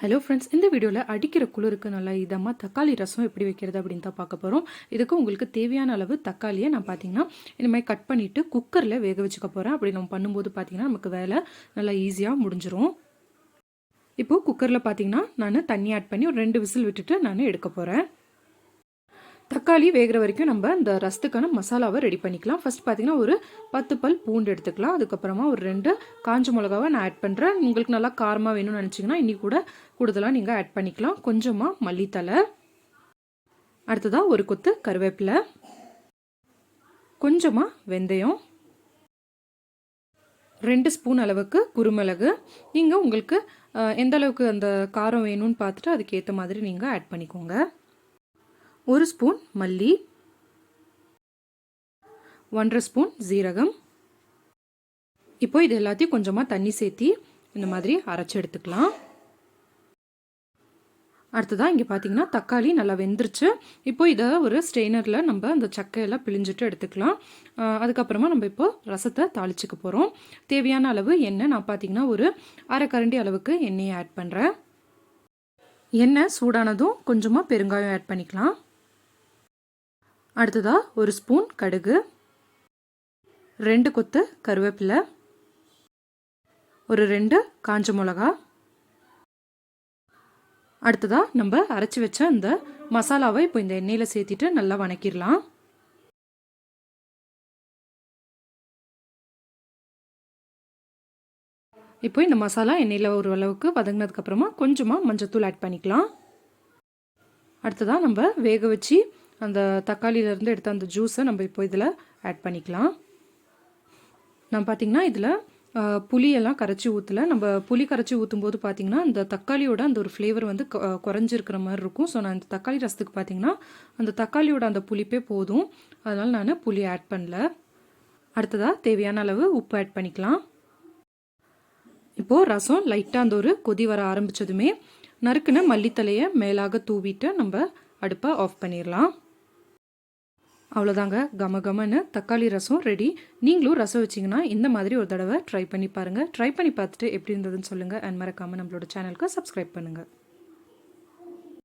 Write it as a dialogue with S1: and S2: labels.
S1: Hello friends இந்த வீடியோவில் அடிக்கிற குளிருக்கு நல்லா இதமாக தக்காளி ரசம் எப்படி வைக்கிறது அப்படின்னு தான் பார்க்க போகிறோம் இதுக்கு உங்களுக்கு தேவையான அளவு தக்காளியை நான் பார்த்தீங்கன்னா இந்த மாதிரி கட் பண்ணிவிட்டு குக்கரில் வேக வச்சுக்க போகிறேன் அப்படி நம்ம பண்ணும்போது பார்த்தீங்கன்னா நமக்கு வேலை நல்லா ஈஸியாக முடிஞ்சிடும் இப்போது குக்கரில் பார்த்தீங்கன்னா நான் தண்ணி ஆட் பண்ணி ஒரு ரெண்டு விசில் விட்டுட்டு நான் எடுக்க போகிறேன் தக்காளி வேகிற வரைக்கும் நம்ம இந்த ரசத்துக்கான மசாலாவை ரெடி பண்ணிக்கலாம். ஃபஸ்ட் பார்த்தீங்கன்னா ஒரு பத்து பல் பூண்டு எடுத்துக்கலாம். அதுக்கப்புறமா ஒரு ரெண்டு காஞ்ச மிளகாவை நான் ஆட் பண்ணுறேன் உங்களுக்கு நல்லா காரமாக வேணும்னு நினச்சிங்கன்னா இன்னி கூட கூடுதலாக நீங்கள் ஆட் பண்ணிக்கலாம். கொஞ்சமாக மல்லித்தலை அடுத்ததாக ஒரு கொத்து கருவேப்பிலை. கொஞ்சமாக வெந்தயம். ரெண்டு ஸ்பூன் அளவுக்கு குருமிளகு. நீங்கள் உங்களுக்கு எந்த அளவுக்கு அந்த காரம் வேணும்னு பார்த்துட்டு அதுக்கேற்ற மாதிரி நீங்கள் ஆட் பண்ணிக்கோங்க. ஒரு ஸ்பூன் மல்லி. ஒன்றரை ஸ்பூன் ஜீரகம் இப்போ இது எல்லாத்தையும் கொஞ்சமாக தண்ணி சேர்த்தி இந்த மாதிரி அரைச்சி எடுத்துக்கலாம். அடுத்ததாக இங்கே பார்த்தீங்கன்னா தக்காளி நல்லா வெந்துருச்சு. இப்போ இதை ஒரு ஸ்ட்ரெயினரில் நம்ம அந்த சக்கையெல்லாம் பிழிஞ்சிட்டு எடுத்துக்கலாம். அதுக்கப்புறமா நம்ம இப்போ ரசத்தை தாளிச்சுக்க போகிறோம் தேவையான அளவு எண்ணெய் நான் பார்த்தீங்கன்னா ஒரு அரை கரண்டி அளவுக்கு எண்ணெயை ஆட் பண்ணுறேன் எண்ணெய் சூடானதும் கொஞ்சமாக பெருங்காயம் ஆட் பண்ணிக்கலாம். அடுத்ததாக ஒரு ஸ்பூன் கடுகு ரெண்டு கொத்து கருவேப்பிலை ஒரு ரெண்டு காஞ்ச மிளகா. அடுத்ததாக நம்ம அரைச்சி வச்ச இந்த மசாலாவை இப்போ இந்த எண்ணெயில் சேர்த்திட்டு நல்லா வணக்கிடலாம். இப்போ இந்த மசாலா எண்ணெயில் ஒரு அளவுக்கு வதங்கினதுக்கப்புறமா கொஞ்சமாக மஞ்சத்தூள் ஆட் பண்ணிக்கலாம். அடுத்ததாக நம்ம வேக வச்சு அந்த தக்காளியிலேருந்து எடுத்த அந்த ஜூஸை நம்ம இப்போ இதில் ஆட் பண்ணிக்கலாம். நான் பார்த்திங்கன்னா இதில் புளியெல்லாம் கரைச்சி ஊற்றல நம்ம புளி கரைச்சி ஊற்றும் போது பார்த்திங்கன்னா அந்த தக்காளியோட அந்த ஒரு ஃப்ளேவர் வந்து குறைஞ்சிருக்கிற மாதிரி இருக்கும். ஸோ நான் இந்த தக்காளி ரசத்துக்கு பார்த்திங்கன்னா அந்த தக்காளியோட அந்த புளிப்பே போதும். அதனால் நான் புளி ஆட் பண்ணல. அடுத்ததாக தேவையான அளவு உப்பு ஆட் பண்ணிக்கலாம். இப்போது ரசம் லைட்டாக அந்த ஒரு கொதி வர ஆரம்பித்ததுமே நறுக்குன மல்லித்தலையை மேலாக தூவிட்டு நம்ம அடுப்பை ஆஃப் பண்ணிடலாம் அவ்வளோதாங்க கம கமன்னு தக்காளி ரசம் ரெடி நீங்களும் ரசம் வச்சிங்கன்னா இந்த மாதிரி ஒரு தடவை ட்ரை பண்ணி பாருங்கள் ட்ரை பண்ணி பார்த்துட்டு எப்படி இருந்ததுன்னு சொல்லுங்கள் அண்ட் மறக்காமல் நம்மளோட சேனலுக்கு சப்ஸ்கிரைப் பண்ணுங்கள்